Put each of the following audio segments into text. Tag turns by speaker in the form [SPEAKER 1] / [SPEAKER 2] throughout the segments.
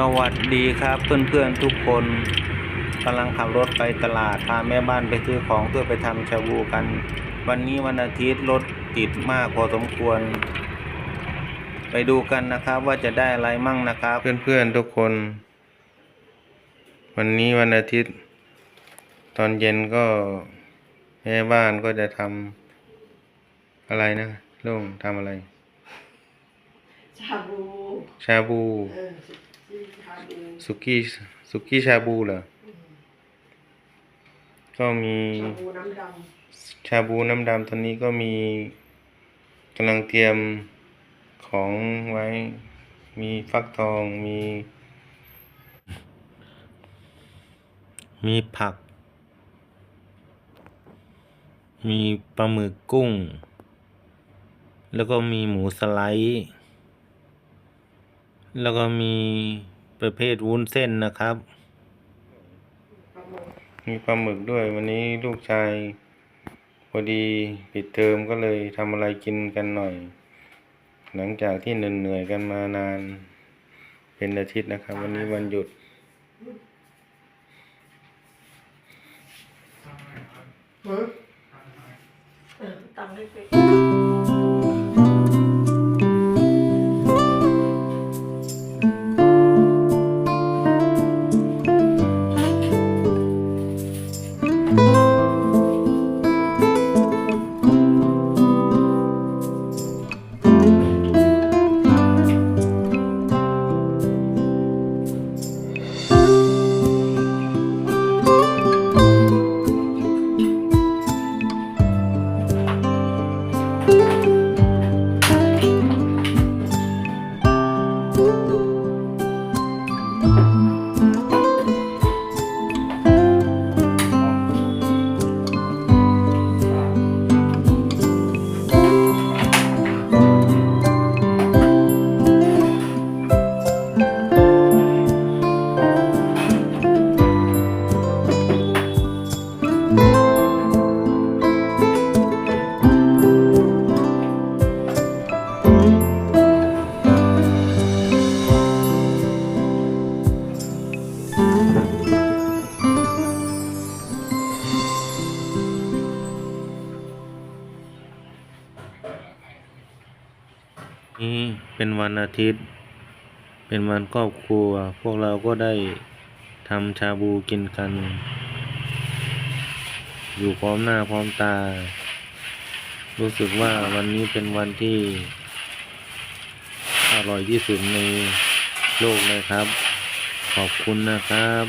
[SPEAKER 1] สวัสดีครับเพื่อนๆทุกคนกำลังขับรถไปตลาดพาแม่บ้านไปซื้อของเพื่อไปทำชาบูกัน วันนี้วันอาทิตย์รถติดมากพอสมควร ไปดูกันนะครับว่าจะได้อะไรมั่งนะครับ เพื่อนๆทุกคน วันนี้วันอาทิตย์ ตอนเย็นก็แม่บ้านก็จะทำอะไรนะลุงทำอะไร
[SPEAKER 2] ชาบู
[SPEAKER 1] ชาบู
[SPEAKER 2] เออชื่อชาบู
[SPEAKER 1] สุกี้สุกี้ชาบูเหรอ ก็มี
[SPEAKER 2] ชาบูน้ำด
[SPEAKER 1] ชาบูน้ำดำตอนนี้ก็มีกำลังเตรียมของไว้ มีฟักทอง มี มีผัก มีปลาหมึกกุ้ง แล้วก็มีหมูสไลด์ แล้วก็มีประเภทวุ้นเส้นนะครับำ
[SPEAKER 2] ปลาหมึก
[SPEAKER 1] มีปลาหมึกด้วยวันนี้ลูกชาย พอดีปิดเทอมก็เลยทำอะไรกินกันหน่อย หลังจากที่เหนื่อยๆกันมานาน เป็นอาทิตย์นะครับ วันนี้วันหยุด
[SPEAKER 2] หือเออตังค์ไม่เป็ นนี้ เป็นวันอาทิตย์ เป็นวันครอบครัว พวกเราก็ได้ทำชาบูกินกัน อยู่พร้อมหน้าพร้อมตา รู้สึกว่าวันนี้เป็นวันที่อร่อยที่สุดในโลกเลยครับ ขอบคุณนะครับ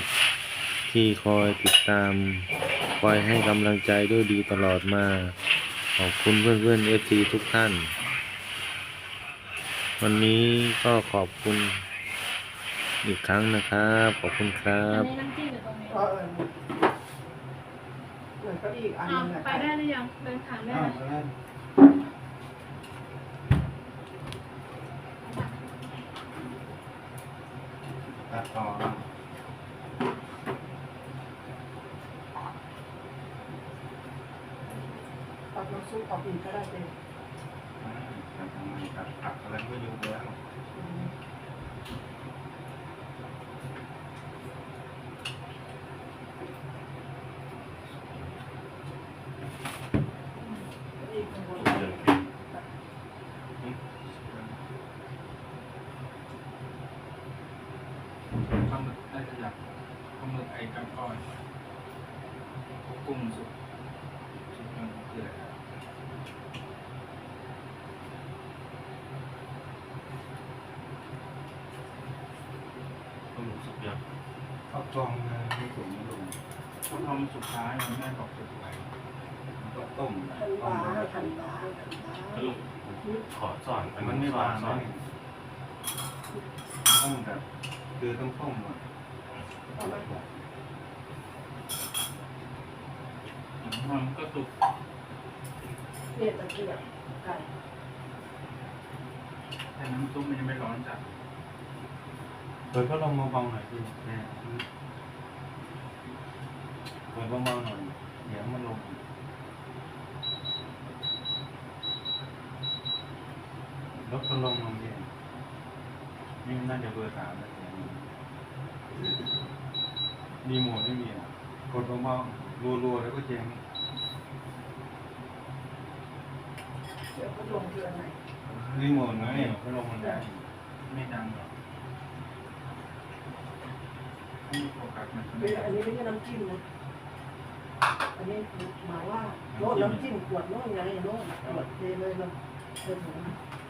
[SPEAKER 2] ที่คอยติดตาม คอยให้กำลังใจด้วยดีตลอดมา ขอบคุณเพื่อนๆเอฟซีทุกท่าน วันนี้ก็ขอบคุณอีกครั้งนะครับ ขอบคุณครับ
[SPEAKER 3] อันนี้น้ำจิ้มอยู่ตรงนี้
[SPEAKER 2] เออเหมือนก็อีกอันห
[SPEAKER 3] อ้าว
[SPEAKER 2] นึงอะ
[SPEAKER 3] ไปได้หรือยังเดินทางได้ไหม
[SPEAKER 1] ตัดต่อ
[SPEAKER 2] ตักน้ำซุปออกอีกก็ได้เป็น
[SPEAKER 1] ตัดอะไรก็อยู่ แล้ว
[SPEAKER 2] อืมอีกข้างบน
[SPEAKER 4] ปลาห มึกได้ขยับปลาหมึกไอ้กับก้อยกุ้งสุกสุกมันคืออะไรครับ
[SPEAKER 1] ต้มสุกยักษ์
[SPEAKER 4] ฟักทองนะไม่สูงไม่ลงฟักทองสุดท้ายมันแม่บอกสุดท้ายมันก็ต้ม
[SPEAKER 2] ทันบาทันบาทันบา
[SPEAKER 1] ขอสอน
[SPEAKER 4] มันไม่หวานนะต้มแบบคือต้องต้มอะ
[SPEAKER 2] เอาไหม
[SPEAKER 4] มันก็สุก
[SPEAKER 2] เนี่ยตะเกียบไก่
[SPEAKER 4] แต่น้ำซุปมันยังไม่ร้อนจัด
[SPEAKER 1] เปิดพัดลมเบาๆหน่อยพี่แม่เปิดเบาๆหน่อยเดี๋ยวมันลงลดพัดลมลงเย็นนี่น่าจะเบอร์สามแล้วเสียง
[SPEAKER 4] มีโหมดไม่มีอะกดเบาๆรัวๆแล้วก็เจ๊ง
[SPEAKER 2] เดี๋ยวพัดลมคืออะไร
[SPEAKER 4] รีโมทไงพัดลมมันได้ไม่ดังหรอกไม่โฟกัสมัน
[SPEAKER 2] เป็น อันนี้ไม่ใช่น้ำจิ้มนะอันนี้หมายว่าโน้ตน้ำจิ้มขวดโน้ตไงโน้ตขวดเทเลยนะเทถุง
[SPEAKER 4] ไม่เหลื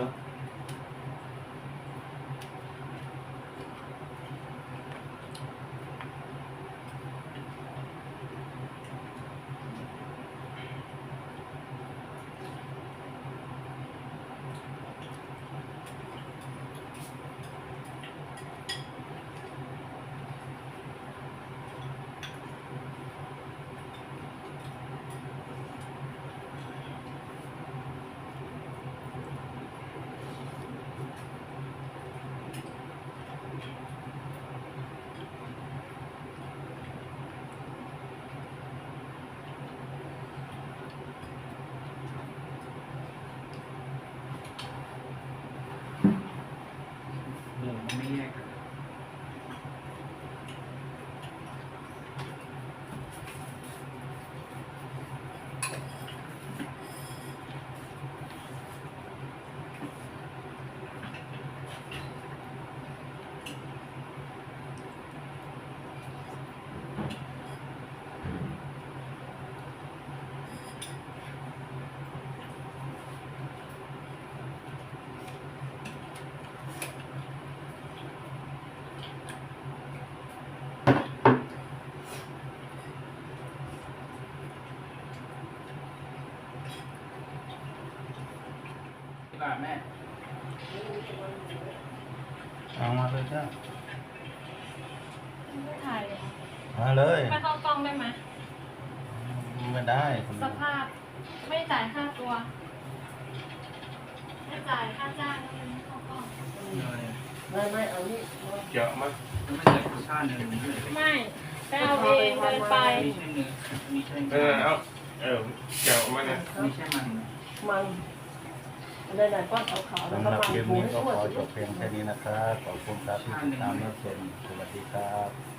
[SPEAKER 4] อ
[SPEAKER 1] เอามาเลยจ้า
[SPEAKER 3] ไม่ถ่ายเลยเหรอ
[SPEAKER 1] มาเลย
[SPEAKER 3] ไม่เข้ากล้องได้ไหม
[SPEAKER 1] ไม่ได้
[SPEAKER 3] สภาพไม่จ่ายค่าตัว ไม่จ่ายค่าจ้างก็เลยไม่เข้ากล้อง
[SPEAKER 2] ไม่ไม่เอานี่
[SPEAKER 4] เกี่ยวมั้ยไม่ใส่กุช่าเนื้อนี่เลย
[SPEAKER 3] ไม่ไปเอาเองเดินไป
[SPEAKER 4] นี่ใช่เนื้อนี่ใช่
[SPEAKER 5] เออเอาเออเกี่ยวมาเนี่ย
[SPEAKER 4] นี่ใช่มันนะ
[SPEAKER 2] มัน ในไหนๆก็ขาวๆแล้ว
[SPEAKER 1] สำ
[SPEAKER 2] ก็
[SPEAKER 1] หรับ
[SPEAKER 2] มัน
[SPEAKER 1] คลิป
[SPEAKER 2] หมู
[SPEAKER 1] นี้
[SPEAKER 2] ให้
[SPEAKER 1] ก็
[SPEAKER 2] ทั่ว
[SPEAKER 1] ขอ
[SPEAKER 2] สิ
[SPEAKER 1] จบเพียงแค่นี้นะครับ ขอบคุณครับที่ติดตามรับชมสวัสดีครับ